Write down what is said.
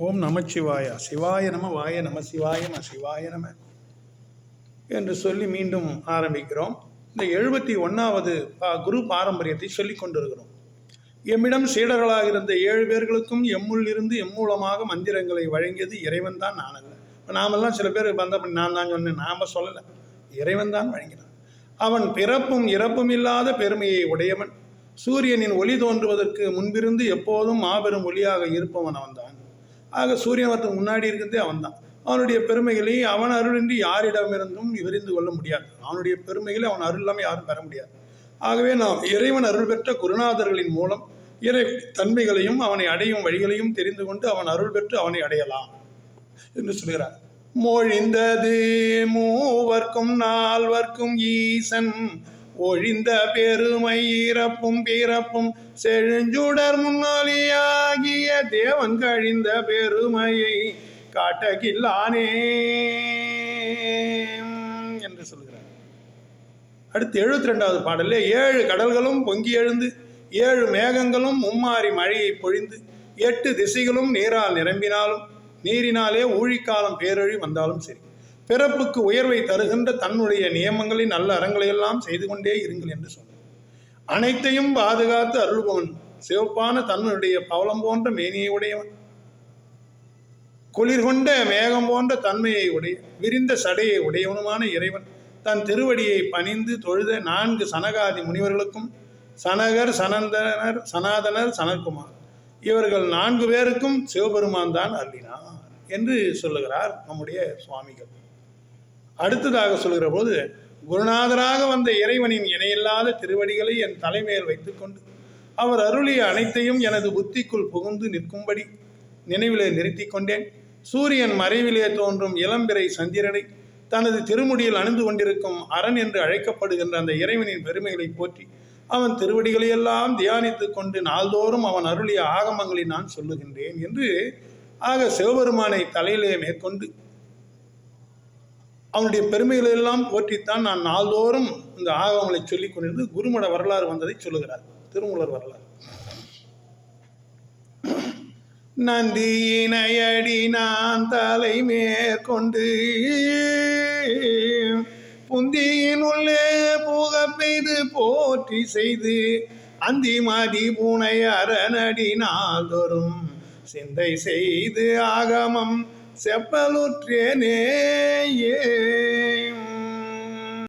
ஓம் நமச்சிவாயா. சிவாய நம வாய நம சிவாய நம சிவாய நம என்று சொல்லி மீண்டும் ஆரம்பிக்கிறோம். இந்த எழுபத்தி ஒன்றாவது குரு பாரம்பரியத்தை சொல்லி கொண்டிருக்கிறோம். எம்மிடம் சீடர்களாக இருந்த ஏழு பேர்களுக்கும் எம்முள் இருந்து எம்மூலமாக மந்திரங்களை வழங்கியது இறைவன் தான் நான் அல்ல இப்போ நாமெல்லாம் சில பேர் வந்த நான் தான் சொன்னேன். நாம் சொல்லலை. இறைவன் தான் வழங்கினான். அவன் பிறப்பும் இறப்பும் இல்லாத பெருமையை உடையவன். சூரியனின் ஒளி தோன்றுவதற்கு முன்பிருந்து எப்போதும் மாபெரும் ஒளியாக இருப்பவன் அவன் ஆக சூரியனுக்கு முன்னாடி இருக்கிறதே அவன் தான் அவனுடைய பெருமைகளை அவன் அருளின்றி யாரிடமிருந்தும் விரிந்து கொள்ள முடியாது. அவனுடைய பெருமைகளை அவன் அருள் இல்லாமல் யாரும் பெற முடியாது. ஆகவே நாம் இறைவன் அருள் பெற்ற குருநாதர்களின் மூலம் இறை தன்மைகளையும் அவனை அடையும் வழிகளையும் தெரிந்து கொண்டு அவன் அருள் பெற்று அவனை அடையலாம் என்று சொல்கிறார். மொழிந்தது மூவர்க்கும் நால்வர்க்கும் ஈசன் ஒழிந்த பெருமை இறப்பும் பிறப்பும் செழுஞ்சுடர் முன்னொலியாகிய தேவன் கழிந்த பெருமையை காட்டகில்லானே என்று சொல்கிறார். அடுத்து எழுபத்தி ரெண்டாவது பாடலில் ஏழு கடல்களும் பொங்கி எழுந்து ஏழு மேகங்களும் மும்மாறி மழையை பொழிந்து எட்டு திசைகளும் நீரால் நிரம்பினாலும் நீரினாலே ஊழிக்காலம் பேரழி வந்தாலும் சரி. பிறப்புக்கு உயர்வை தருகின்ற தன்னுடைய நியமங்களை நல்ல அறங்களை எல்லாம் செய்து கொண்டே இருங்கள் என்று சொன்னார். அனைத்தையும் பாதுகாத்து அருள்பவன் சிவப்பான தன்னுடைய பவளம் போன்ற மேனியை உடையவன். குளிர் கொண்ட மேகம் போன்ற தன்மையை உடைய விரிந்த சடையை உடையவனுமான இறைவன். தன் திருவடியை பணிந்து தொழுத நான்கு சனகாதி முனிவர்களுக்கும் சனகர் சனந்தனர் சனாதனர் சனற்குமார் இவர்கள் நான்கு பேருக்கும் சிவபெருமான் தான் அருளினார் என்று சொல்லுகிறார் நம்முடைய சுவாமிகள். அடுத்ததாக சொல்கிற போது குருநாதராக வந்த இறைவனின் இணையில்லாத திருவடிகளை என் தலைமையில் வைத்துக்கொண்டு அவர் அருளிய அனைத்தையும் எனது புத்திக்குள் புகுந்து நிற்கும்படி நினைவிலே நிறுத்தி கொண்டேன். சூரியன் மறைவிலே தோன்றும் இளம்பிறை சந்திரனை தனது திருமுடியில் அணிந்து கொண்டிருக்கும் அரண் என்று அழைக்கப்படுகின்ற அந்த இறைவனின் பெருமைகளை போற்றி அவன் திருவடிகளையெல்லாம் தியானித்து கொண்டு நாள்தோறும் அவன் அருளிய ஆகமங்களை நான் சொல்லுகின்றேன் என்று ஆக சிவபெருமானை தலையிலே மேற்கொண்டு அவனுடைய பெருமைகளை எல்லாம் போற்றித்தான் நான் நாள்தோறும் இந்த ஆகவங்களை சொல்லிக் கொண்டிருந்து குருமட வரலாறு வந்ததை சொல்லுகிறார். திருமூலர் வரலாறு. நந்தியினையடி நான் தலை மேற்கொண்டு புந்தியின் உள்ளே புக பெய்து போற்றி செய்து அந்தி மதி பூனை அரணடி நாள்தோறும் சிந்தை செய்து ஆகமம் செப்பலுற்றேனே